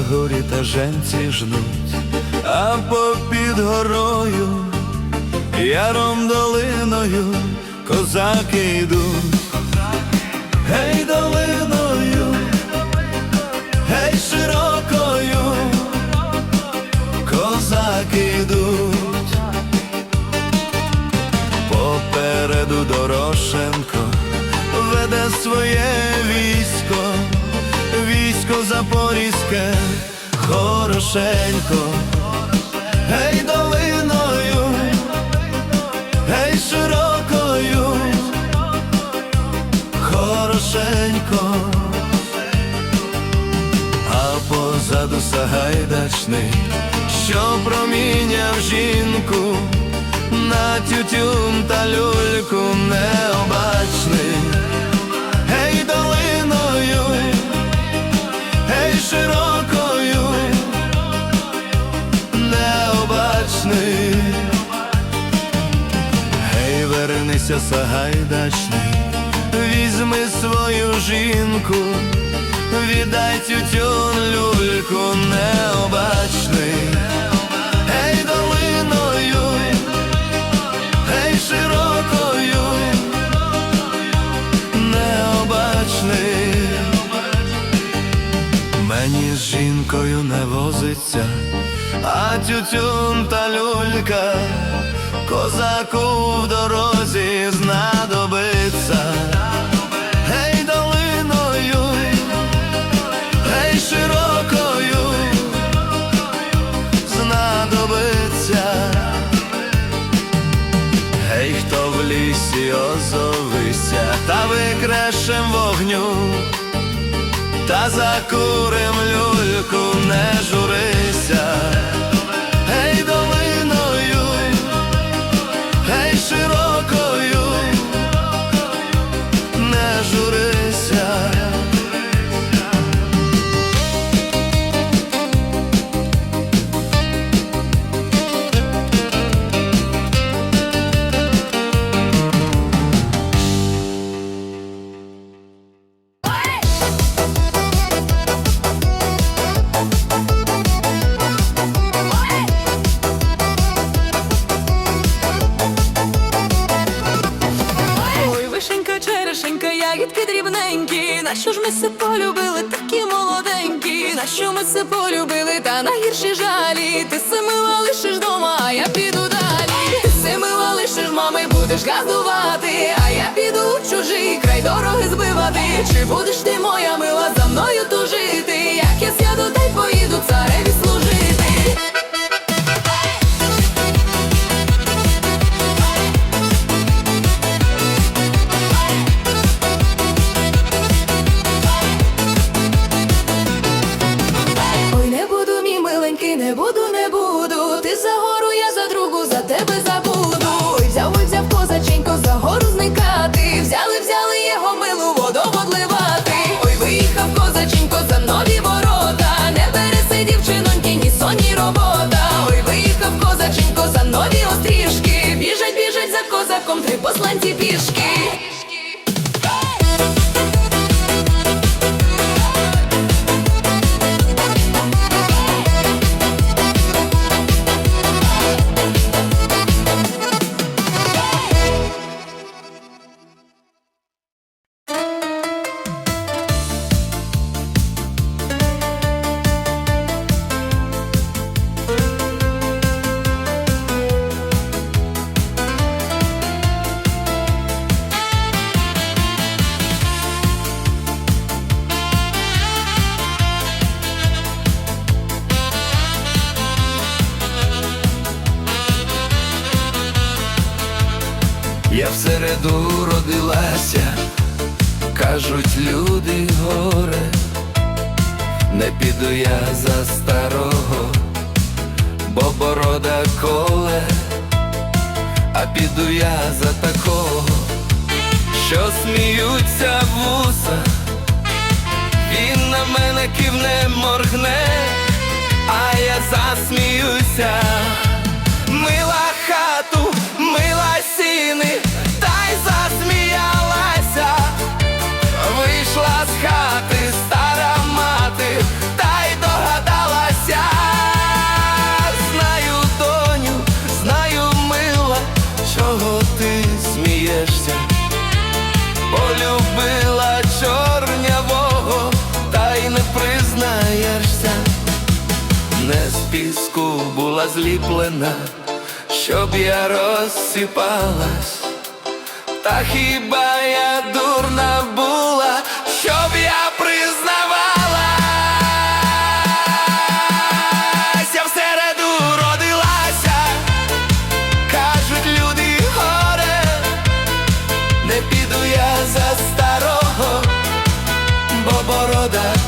горі та женці жнуть, а попід горою, яром долиною козаки йдуть, гей долиною, гей широкою, козаки йдуть, попереду Дорошенко веде своє військо запорізьке, хорошенько, гей долиною, гей широкою, хорошенько, а позаду Сагайдачний, що проміняв жінку. На тютюн та люльку необачний, вернися, сагайдачний, візьми свою жінку, віддай тютюн люльку необачний, гей долиною. Гей, широкою, необачний, мені з жінкою не возиться, а тютюн та люлька, козаку в дорозі знадобиться. Гей, долиною, гей, широкою, знадобиться. Гей, хто в лісі озовися, та викрешем вогню, та закурим люльку, не журися, ягідки дрібненькі. На що ж ми се полюбили, такі молоденькі? На що ми се полюбили, та на гірші жалі? Ти се мила лишиш дома, а я піду далі. Ти се мила лишиш, мами, будеш газувати, а я піду у чужий край дороги збивати. Чи будеш ти моя мила за мною тужити? Козаком, три посланці пішки. Я в середу родилася, кажуть люди горе, не піду я за старого, бо борода коле, а піду я за такого, що сміються вуса, він на мене кивне моргне, а я засміюся. була зліплена, щоб я розсипалась, та хіба я дурна була, щоб я признавалась, я всереду родилася, кажуть люди горе, не піду я за старого, бо борода.